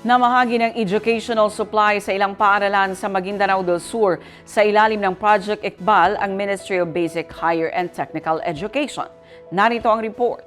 Namahagi ng educational supply sa ilang paaralan sa Maguindanao del Sur sa ilalim ng Project Iqbal ang Ministry of Basic, Higher and Technical Education. Narito ang report.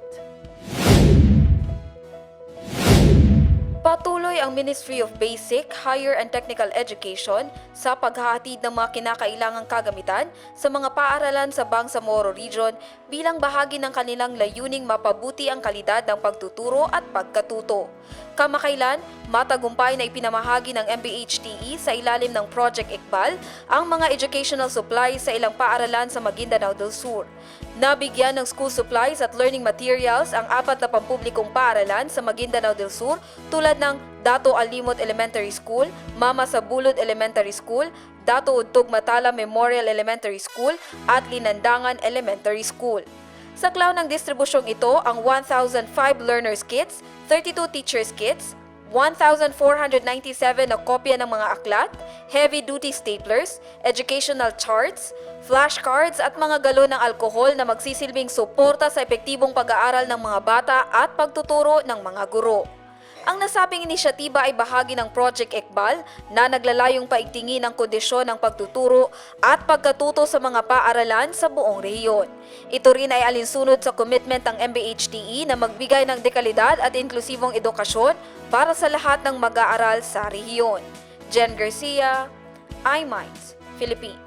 Patuloy ang Ministry of Basic, Higher and Technical Education sa paghahatid ng mga kinakailangang kagamitan sa mga paaralan sa Bangsamoro Region bilang bahagi ng kanilang layuning mapabuti ang kalidad ng pagtuturo at pagkatuto. Kamakailan, matagumpay na ipinamahagi ng MBHTE sa ilalim ng Project Iqbal ang mga educational supplies sa ilang paaralan sa Maguindanao del Sur. Nabigyan ng school supplies at learning materials ang apat na pampublikong paaralan sa Maguindanao del Sur tulad ng Dato Alimot Elementary School, Mama sa Bulod Elementary School, Dato Udtog Matala Memorial Elementary School at Linandangan Elementary School. Sa klaw ng distribusyong ito ang 1,005 learners kits, 32 teachers kits, 1,497 na kopya ng mga aklat, heavy-duty staplers, educational charts, flashcards at mga galon ng alkohol na magsisilbing suporta sa epektibong pag-aaral ng mga bata at pagtuturo ng mga guro. Ang nasabing inisyatiba ay bahagi ng Project Ekbal na naglalayong paigtingin ang kondisyon ng pagtuturo at pagkatuto sa mga paaralan sa buong rehiyon. Ito rin ay alinsunod sa commitment ng MBHTE na magbigay ng dekalidad at inklusibong edukasyon para sa lahat ng mag-aaral sa rehiyon. Jen Garcia, iMinds, Philippines.